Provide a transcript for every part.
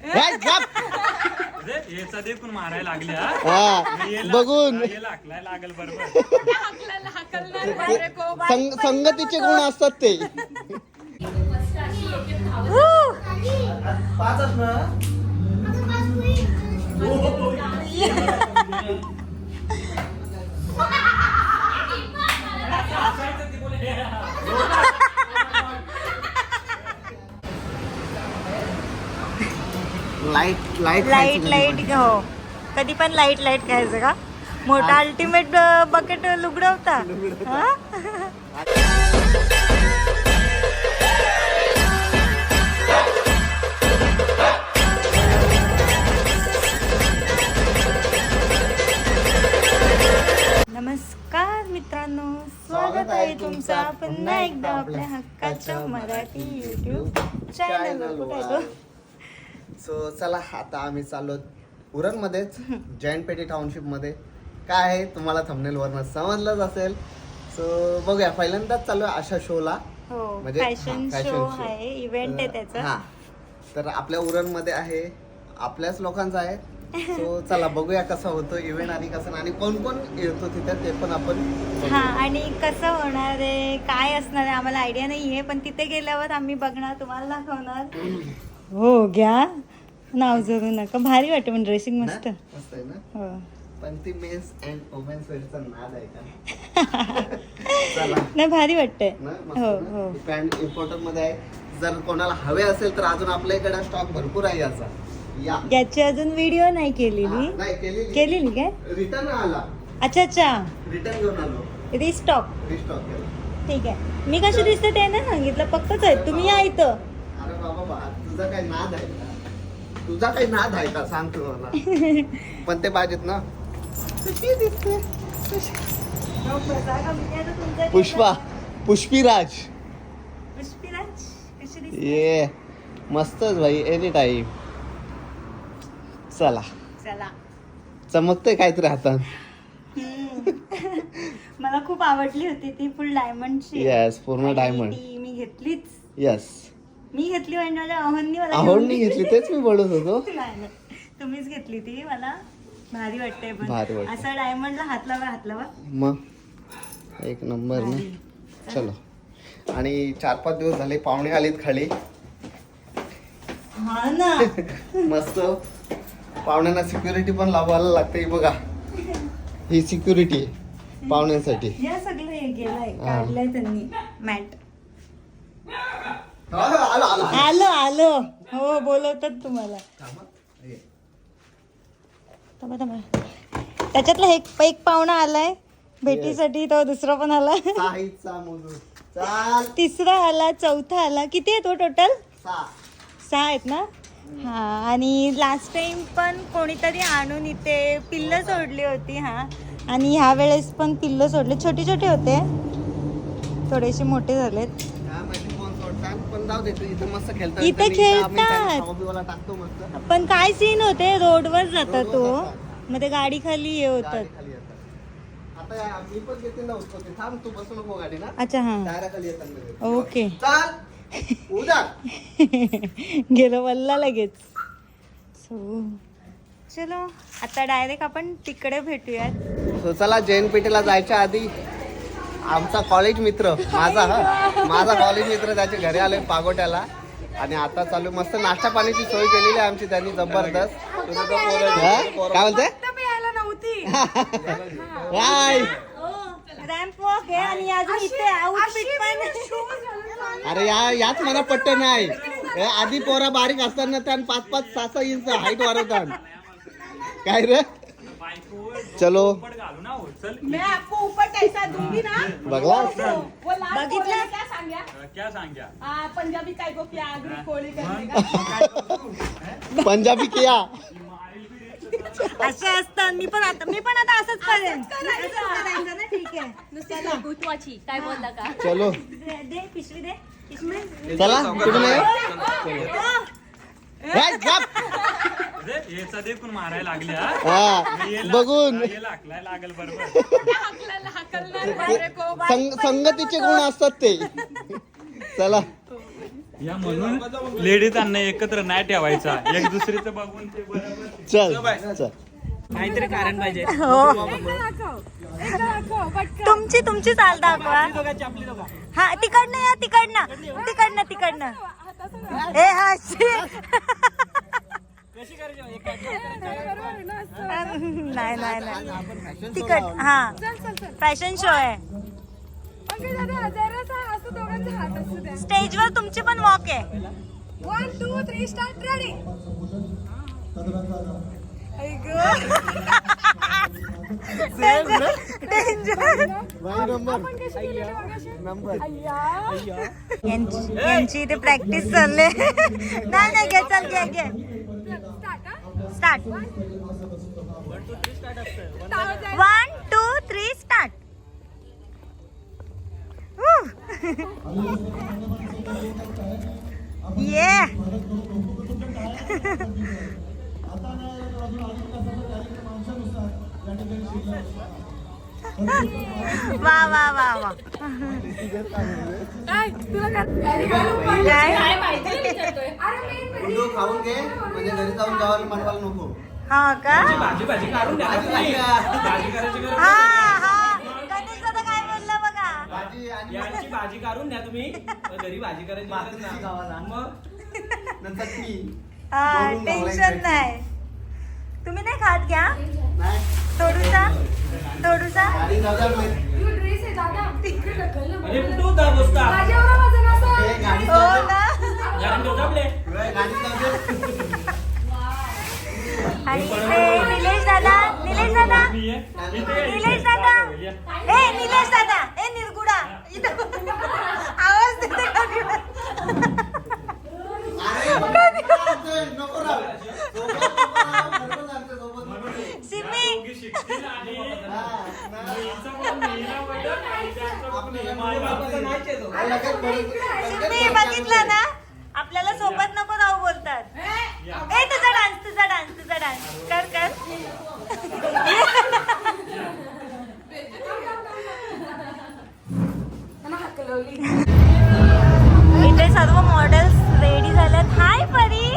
गप? याचा देखून मारायला हा. बघून. लागल बरोबर. संग संगतीचे गुण असतात ते. पाचच ना लाइट लाइट लाइट लाइट हो. कधी पण लाइट लाइट खायचं का? मोठा अल्टिमेट बकेट लुगडवता? नमस्कार मित्रांनो स्वागत आहे तुमचा पुन्हा एकदा आपल्या हक्काच्या मराठी युट्यूब चॅनल? सो चला आता आम्ही चाललो उरणमध्येच जैन पेटी टाउनशिपमध्ये. काय आहे तुम्हाला थंबनेल वरनं समजलंच असेल. सो बघूया पहिल्यांदाच चालू आहे अशा शोला हो म्हणजे- फॅशन हा, fashion शो show. आहे इव्हेंट आहे त्याचा. हा. तर आपल्या उरणमध्ये आहे आपल्याच लोकांचा आहे. सो चला बघूया कसं होतं इव्हेंट आणि कसं नाही. आणि कोण कोण येतो तिथे ते पण आपण. हा आणि कसं होणार आहे काय असणार आहे आम्हाला आयडिया नाहीये पण तिथे गेल्यावर आम्ही बघणार तुम्हाला दाखवणार. हो घ्या. नाव जरू नका. भारी वाटतं पण ड्रेसिंग मस्त? मस्त आहे ना? हो. पण ती मेन्स अँड वुमेन्स वेअरचा नाद आहे का? चला. नाही भारी वाटतंय. ना? हो हो. पॅन्ट इम्पोर्टंटमध्ये आहे. जर कोणाला हवे असेल तर अजून आपल्या इकडे स्टॉक भरपूर आहे याचा. या. याची अजून व्हिडिओ नाही हा, केलेली नाही केलेली. केलेली काय? रिटर्न आला. अच्छा अच्छा. रिटर्न घेऊन आलो. रिस्टॉक रिस्टॉक केला. ठीक आहे. मी कशी दिसते ते नाही सांगितलं. पक्कच आहे. तुम्ही या इथं. अरे बाबा बा तुझा काही नाद आहे का? तुझा काही नाद आहे का? सांग तू मला. पण ते पाहिजेत ना. कशी दिसते? पुष्पा पुष्पीराज. पुष्पीराज कशी दिसते? ये मस्तच भाई एनी टाईम चला. चला. चमकते काहीतरी हातात. मला खूप आवडली होती ती फुल डायमंडची Yes, पूर्ण diamond. मी घेतलीच. यस मी घेतली म्हणजे माझ्या अहोंनी मला घेतली तेच मी बोलत होतो. नाही, नाही. तुम्हीच घेतली ती मला भारी वाटते पण. भारी वाटते. असा डायमंडला हात लावा हात लावा. मग? एक नंबर ना. चलो. आणि चार पाच दिवस झाले पाहुणे आलेत खाली. हा ना. मस्त. पाहुण्यांना सिक्युरिटी पण लावायला लागते ही बघा. ही सिक्युरिटी आहे पाहुण्यांसाठी. या सगळं हे गेलंय. काढलंय त्यांनी. मॅट. आलो, आलो, हो बोलवतात तुम्हाला. थांबा, थांबा. त्याच्यातला एक एक पाहुणा आलाय. भेटीसाठी तो दुसरा पण आला. तिसरा आला चौथा आला. किती आहे तो टोटल सहा. सहा आहेत ना? हा आणि लास्ट टाइम पण कोणीतरी आणून इथे पिल्लं सोडली होती हा. आणि ह्या वेळेस पण पिल्लं सोडले. छोटे छोटे होते. थोडेसे मोठे झालेत काय माहिती कोण सोडतात पण जाऊ दे तू इथे मस्त खेळतात इथे तर मी आम्ही खेळतात. त्यांना खाऊ-पिऊला टाकतो मस्त. पण काय सीन होते? रोडवर जातात तो. रोडवर जातात. मग ते गाडी खाली हे होतात. गाडी खाली येतात. आता या- मी पण घेते ना उत्पत्ती थांब तू बसू नको गाडी ना. अच्छा हा. टायराखाली येतात लगेच. ओके. चाल. उद्या. गेलो वल्ला लगेच. सो चलो आता डायरेक्ट आपण तिकडे भेटूयात. चला जैन पेठेला जायच्या आधी आमचा कॉलेज मित्र माझा हा. माझा कॉलेज मित्र त्याच्या घरी आलोय पागोट्याला. आणि आता चालू मस्त नाश्ता पाण्याची सोय केलेली आहे आमची त्यांनी जबरदस्त. हा? काय म्हणते? पण अरे या याच मला पट्ट नाही. हे आधी पोरा बारीक असताना त्या पाच पाच सहा सहा इंच हाईट वाढवतात. काय रे? चलो पण घालू ना हो चल मैं आपको ऊपर कैसा दूंगी ना बघला वो लाल क्या सांग्या क्या सांग्या आ, पंजाबी काय आगरी कोळी? पंजाबी किया असे असतात मी पण आता मी पण आता असंच करेन असंच करायचं ना ठीक आहे नुसती लघुत्वाची काय बोलला का चलो दे दे, पिशवी दे पिशवी चला कुठून आहे? गप? याचा देखून मारायला हा. बघून. लागल बरोबर. संग संगतीचे गुण असतात ते. चला. या म्हणून लेडीजांना एकत्र नाही ठेवायचा. एक दुसरीचं बघून ते बरोबर. चल चल काहीतरी कारण पाहिजे. हो. तुमची तुमची चाल दाखवा. दोघांची आपली दोघा. हा तिकडनं या तिकडनं. तिकडनं तिकडनं. ए हा नाही नाही नाही. तिकड हा. फॅशन शो आहे. स्टेजवर तुमची पण वॉक आहे. One two three start ready यांची इथे प्रॅक्टिस चालले. नाही नाही घे चल घे घे. Start one two three start ये वा वा वा वा. काय? व्हिडिओ खाऊन घे म्हणजे घरी जाऊन जेवायला बनवायला नको. हा का? भाजी भाजी काढून द्या. भाजी करायची गरज हा नाही. हा. गणेश दादा काय बोलला बघा? भाजी आणि यांची भाजी काढून द्या तुम्ही. घरी भाजी करायची गरज नाही. मग? नंतर ती टेन्शन. नाही. खात घ्या थोडूसा थोडूसा हे. ना. आणि निलेश दादा निलेश दादा निलेश. दादा. ए निलेश दादा ए निर्गुडा इथं आवाज देते कधी अरे, नको राहू. सोबत नको राहू. बरोबर सांगते, सोबत नको राहू. सिमी दोघी शिकतील आणि हा, नाही. हिचं पण हिला पटत आणि त्याचं पण आपल्याला हे मला बाबाचा नाहीच आहे तो. हा, लगेच बरोबर- लगेच सिमी बघितलं ना. आपल्याला सोबत नको राहू बोलतात. ए तुझा डान्स तुझा डान्स तुझा डान्स. कर कर. इथे सर्व मॉडेल्स रेडी झाल्यात. हाय परी.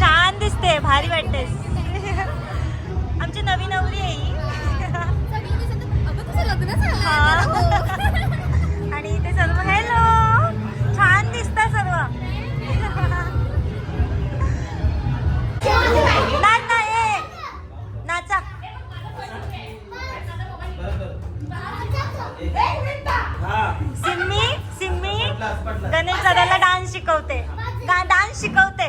छान दिसते भारी वाटतेस. आमची नवी नवरी आहे ही. हा. आणि इथे सर्व हॅलो छान दिसता सर्व. नाच ना ए. नाचा. हा. सिम्मी. सिम्मी गणेश दादाला डान्स शिकवते. डान्स शिकवते.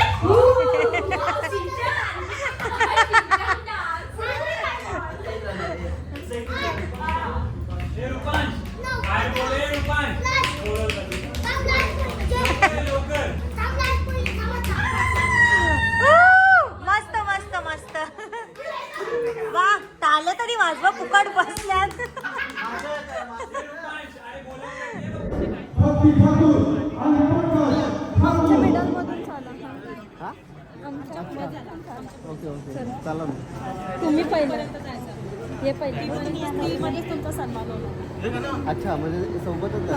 अच्छा म्हणजे सोबतच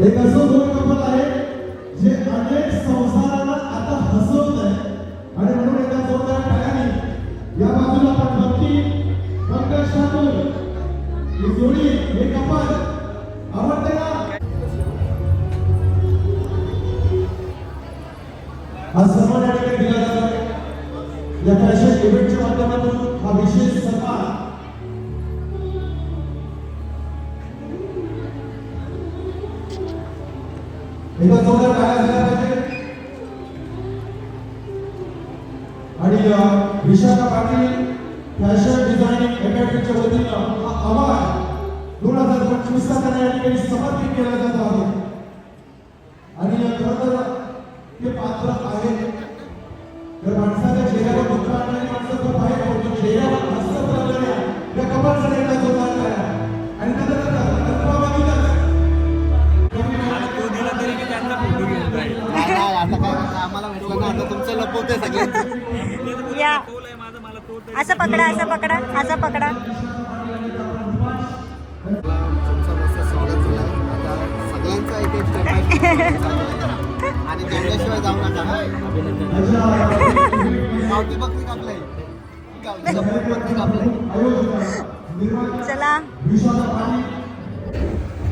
एक असं दोन कपल आहे जे अनेक आता हसवत आहे आणि म्हणून एका जोरदार या बाजूला पण भक्ती ही जोडी हे कपल आवडते का? या फॅशन इव्हेंटच्या माध्यमातून हा विशेष सन्मान एका चौदा काय झाल्या पाहिजे. आणि विशाखा पाटील फॅशन डिझाईनिंग अकॅडमीच्या वतीनं हा अवार्ड दोन हजार पंचवीसचा त्यांना या ठिकाणी समर्पित केला जातो बकरी कापलंय गावठी बकरी कापलंय चला.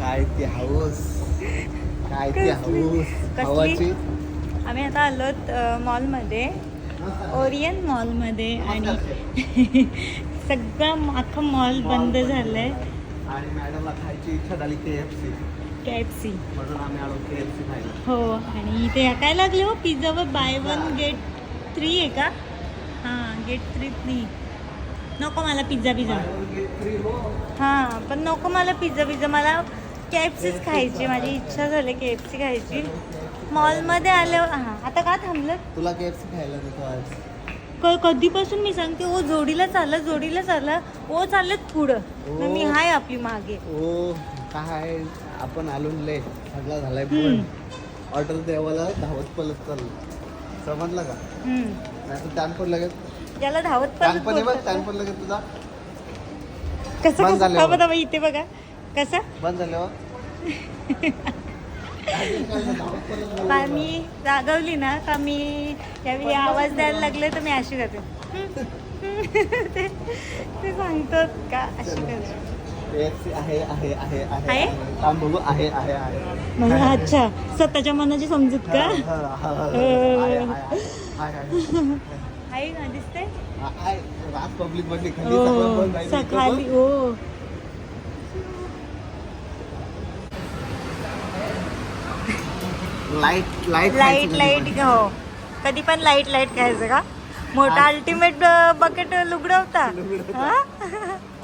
काय ते हाऊस? काय ते हाऊस? आम्ही आता आलोत अ, मॉलमध्ये ओरियन मॉलमध्ये आणि सगळं अख्खा मॉल बंद झालंय. आणि मॅडमला खायची इच्छा झाली K F C K F C म्हणून आम्ही आलो के एफ सी खायला. हो आणि इथे काय लागले हो? पिझ्झावर बाय वन गेट थ्री आहे का? हां गेट थ्री फ्री नको मला पिझ्झा पिझ्झा हो. हां पण नको मला पिझ्झा पिझ्झा मला के एफ सीच खायची. माझी इच्छा झाली के एफ सी खायची. मॉलमध्ये आलं हां आता का थांबलं? तुला के एफ सी खायला देतो आज. क कधीपासून मी सांगते ओ जोडीला चाललं जोडीला चाललं ओ चाललं पुढं मग मी हाय आपली मागे. ओ काय आपण आलो लय. सगळा झालाय. पण ऑर्डर द्यावाला धावत पलत चाललं. समजलं का? हम्म. नाही तर पण लगेच. याला धावत बघ बोलतात ना. पण लगेच तुझा. कसं बंद कसं? इथे बघा. कसं? बंद झाल्यावर का मी रागवली ना का मी यावेळी आवाज द्यायला लागले तर मी अशी करते. ते सांगतात का? अशी करते. अच्छा. स्वतःच्या मनाची समजूत का? हा, आहे, दिसते हो सकाळी. हो. लाइट लाइट लाइट लाइट हो. कधी पण लाइट लाइट खायचं का? मोठा अल्टिमेट बकेट लुगडवता. हा?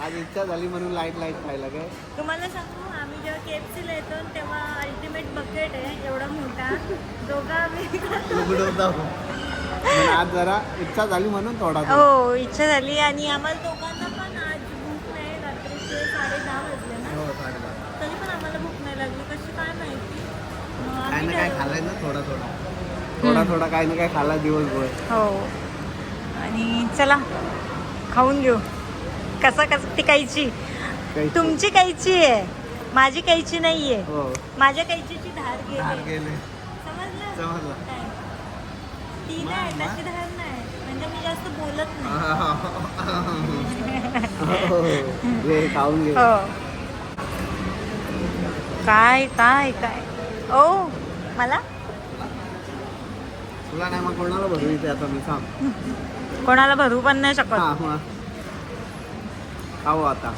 आज इच्छा झाली म्हणून लाइट लाइट खायला काय? तुम्हाला सांगू आम्ही जेव्हा केएफसीला येतो तेव्हा अल्टिमेट बकेट आहे एवढा मोठा. दोघं आम्ही उघडवता पण आज जरा इच्छा झाली म्हणून थोडा. हो इच्छा झाली आणि आम्हाला दोघांना पण आज भूक नाही रात्रीचे साडे दहा वाजले ना हो, साडेबारा. तरी पण आम्हाला भूक नाही लागली कशी काय माहिती मग काय ना काय खाल्लाय ना थोडा थोडा. थोडा थोडा काय ना काय खाल्ला दिवसभर. हो. आणि चला खाऊन घेऊ. कसा कसा ती कैची. तुमची कैची आहे. माझी कैची नाही आहे हो. माझ्या कैचीची धार धार गेली. गेले समजलं? समजलं. काय? ती नाही धार नाही. म्हणजे मी जास्त बोलत नाही. हो, खाऊन घे. हो. काय काय काय? ओ मला? तुला नाही मग कोणाला भरू इथे? आता मी सांग कोणाला भरू पण नाही शकत. हा. खाऊ आता.